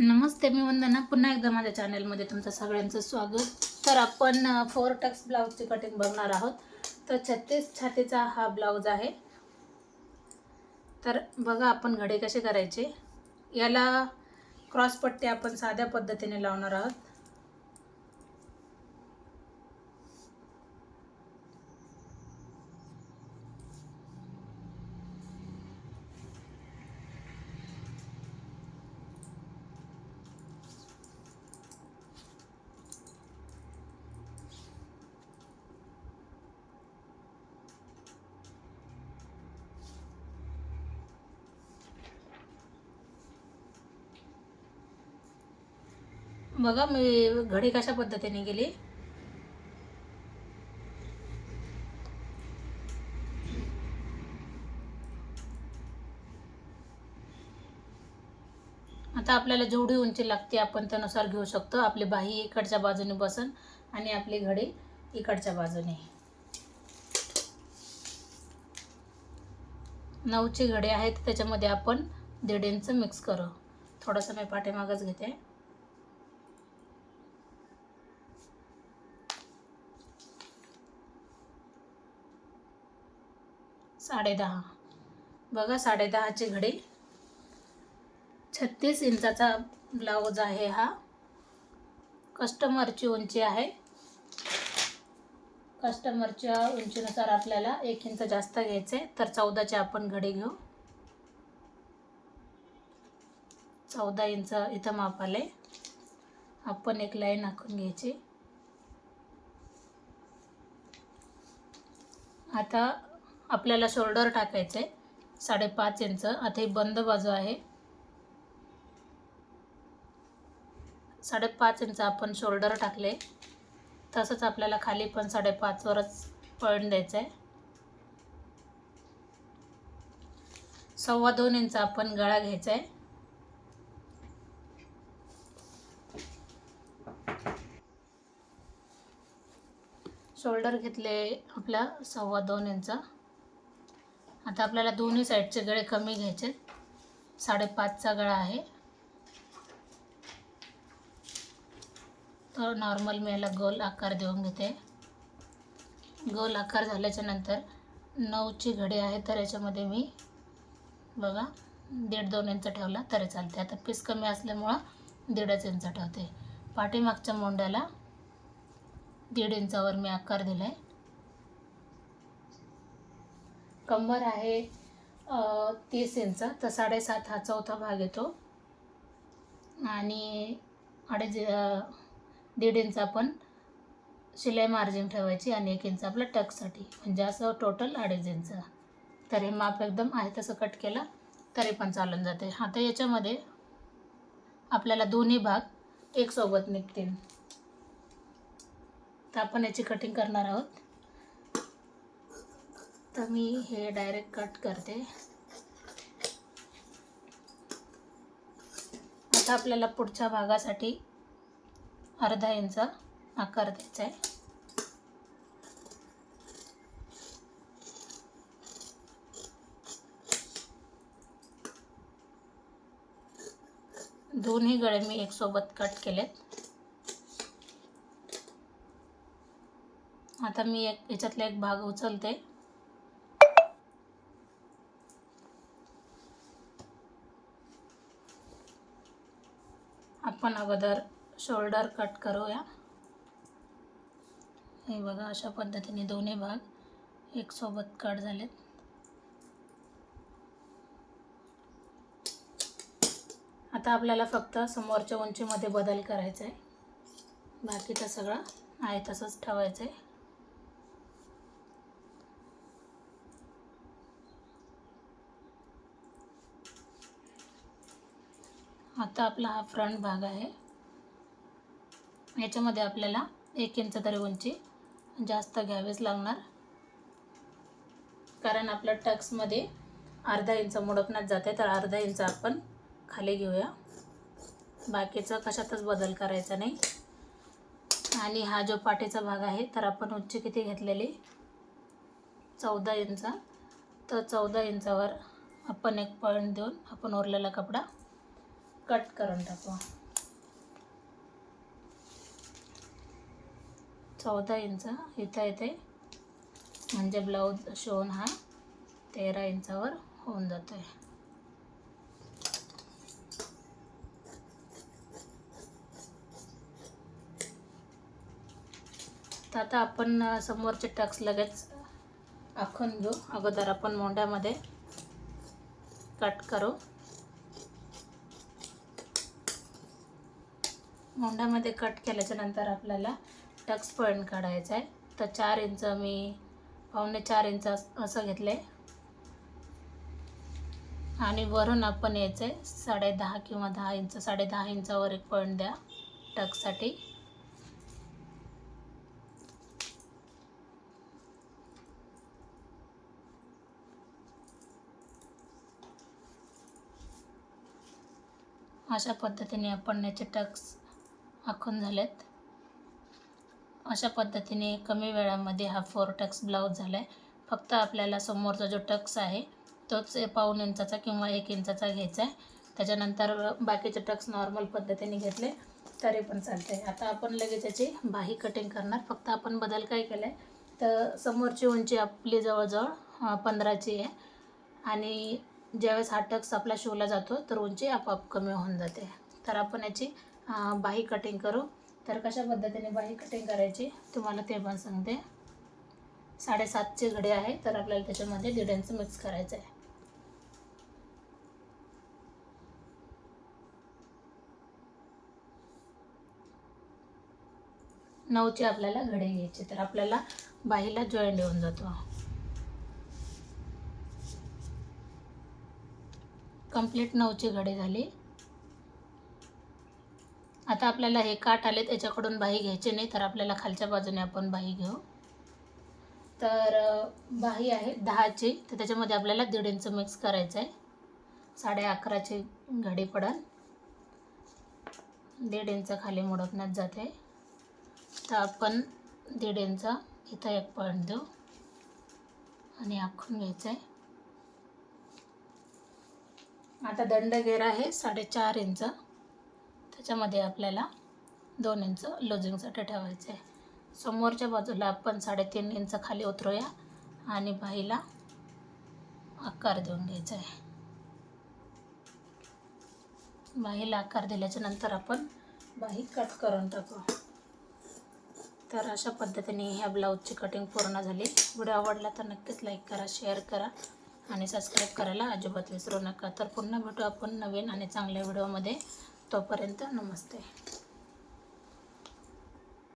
नमस्ते मी वंदना. पुन्हा एकदा माझ्या चॅनलमध्ये तुमचं सगळ्यांचं स्वागत. तर आपण फोर टक्स ब्लाऊजची कटिंग बघणार आहोत. तर छत्तीस छातीचा हा ब्लाऊज आहे. तर बघा आपण घडे कसे करायचे. याला क्रॉस पट्टी आपण साध्या पद्धतीने लावणार आहोत. बघा मी घडी कशा पद्धतीने गेली? आता आपल्याला जेवढी उंची लागते आपण त्यानुसार घेऊ शकतो. आपली बाही इकडच्या बाजूने बसन आणि आपली घडी इकडच्या बाजूने. नऊची घडी आहेत त्याच्यामध्ये आपण दीड इंच मिक्स करू. थोडंसं मी पाठीमागच घेते. साडेदहा. बघा साडेदहाची घडी. छत्तीस इंचाचा ब्लाऊज आहे हा. कस्टमरची उंची आहे. कस्टमरच्या उंचीनुसार आपल्याला एक इंच जास्त घ्यायचं आहे. तर चौदाची आपण घडी घेऊ. चौदा इंच इथं माप आले आपण एक लाईन आखून घ्यायची. आता आपल्याला शोल्डर टाकायचं आहे साडेपाच इंच. आता ही बंद बाजू आहे. साडेपाच इंच आपण शोल्डर टाकले. तसंच आपल्याला खाली पण साडेपाचवरच पळण द्यायचं आहे सव्वा दोन इंच आपण गळा घ्यायचा आहे शोल्डर घेतले आपल्या सव्वा दोन इंच. आता आपल्याला दोन्ही साईडचे गळे कमी घ्यायचे साडेपाचचा गळा आहे. तर नॉर्मल मी याला गोल आकार देऊन घेते. गोल आकार झाल्याच्यानंतर नऊची घडी आहे तर याच्यामध्ये मी बघा दीड दोन इंच ठेवला तरी चालते आता पीस कमी असल्यामुळं दीडच इंच ठेवते. पाठीमागच्या मोंड्याला दीड इंचावर मी आकार दिला आहे कंबर आहे तीस इंच. तर साडेसात हा चौथा भाग येतो. आणि अडीच दीड इंच आपण शिलाई मार्जिन ठेवायची आणि एक इंच आपलं टकसाठी. म्हणजे असं टोटल अडीच इंच. तर हे माप एकदम आहे तसं कट केलं तरी पण चालून जाते. आता याच्यामध्ये आपल्याला दोन्ही भाग एकसोबत निघतील. तर आपण याची कटिंग करणार आहोत. तर मी हे डायरेक्ट कट करते. आता आपल्याला पुढच्या भागासाठी अर्धा इंच आकार द्यायचा आहे. दोन्ही गळे मी एक सोबत कट केलेत. आता मी एक याच्यातला एक भाग उचलते. आपण अगोदर शोल्डर कट करूया. हे बघा अशा पद्धतीने दोन्ही भाग एक सोबत कट झालेत. आता आपल्याला फक्त समोरच्या उंचीमध्ये बदल करायचा आहे बाकीचं सगळं आहे तसंच ठेवायचं आहे आता आपला हा फ्रंट भाग आहे. याच्यामध्ये आपल्याला एक इंच तरी उंची जास्त घ्यावीच लागणार. कारण आपल्या टक्समध्ये अर्धा इंच मुडकण्यात जाते. तर अर्धा इंच आपण खाली घेऊया. बाकीचा कशातच बदल करायचा नाही. आणि हा जो पाठीचा भाग आहे तर आपण उंची किती घेतलेली? चौदा इंच तर चौदा इंचावर आपण एक पॉईंट देऊन आपण उरलेला कपडा कट करून टाकू. चौदा इंच इथं येते. म्हणजे ब्लाऊज शिवून हा तेरा इंचावर होऊन जातो आहे तर आता आपण समोरचे टक्स लगेच आखून घेऊ. अगोदर आपण मोंड्यामध्ये कट करू. मुंडामध्ये कट केल्याच्यानंतर आपल्याला टक्स पॉईंट काढायचा आहे. तर चार इंच मी पावणे चार इंच असं असं घेतले आणि वरून आपण यायचं आहे साडे दहा किंवा दहा इंच साडे दहा इंचावर एक पॉईंट द्या टक्ससाठी. अशा पद्धतीने आपण याचे टक्स आखून झालेत. अशा पद्धतीने कमी वेळामध्ये हा फोर टक्स ब्लाऊज झाला आहे फक्त आपल्याला समोरचा जो टक्स आहे तोच पाऊन पाऊण इंचाचा किंवा एक इंचाचा घ्यायचा आहे. त्याच्यानंतर बाकीचे टक्स नॉर्मल पद्धतीने घेतले तरी पण चालते आता आपण लगेच याची बाही कटिंग करणार. फक्त आपण बदल काय केला आहे तर समोरची उंची आपली जवळजवळ पंधराची आहे. आणि ज्यावेळेस हा टक्स आपला शिवला जातो तर उंची आपोआप कमी होऊन जाते. तर आपण याची बाही कटिंग करू. तर कशा पद्धतीने बाही कटिंग करायची तुम्हाला ते पण सांगते. साडेसातचे घडे आहे तर आपल्याला त्याच्यामध्ये दीड इंच मिक्स करायचं आहे. नऊचे आपल्याला घडे घ्यायचे तर आपल्याला बाहीला जॉईंट येऊन जातो. कंप्लीट नऊची घडे झाली. आता आपल्याला हे काठ आले त्याच्याकडून बाही घ्यायची नाही तर आपल्याला खालच्या बाजूने आपण बाही घेऊ. तर बाही आहे दहाची तर त्याच्यामध्ये आपल्याला दीड इंच मिक्स करायचं आहे साडे अकराची घडी पडल. दीड इंच खाली मोडकण्यात जाते. तर आपण दीड इंच इथं एक पॉईंट देऊ. आणि आखून घ्यायचं आहे आता दंडगेर आहे साडेचार इंच. याच्यामध्ये आपल्याला दोन इंच लोजिंगसाठी ठेवायचं आहे समोरच्या बाजूला आपण साडेतीन इंच खाली उतरूया आणि बाईला आकार देऊन घ्यायचा आहे बाहीला आकार दिल्याच्या नंतर आपण बाही कट करून टाकू. तर अशा पद्धतीने ह्या ब्लाऊजची कटिंग पूर्ण झाली. व्हिडिओ आवडला तर नक्कीच लाईक करा शेअर करा आणि सबस्क्राईब करायला अजिबात विसरू नका. तर पुन्हा भेटू आपण नवीन आणि चांगल्या व्हिडिओमध्ये. तोपर्यंत नमस्ते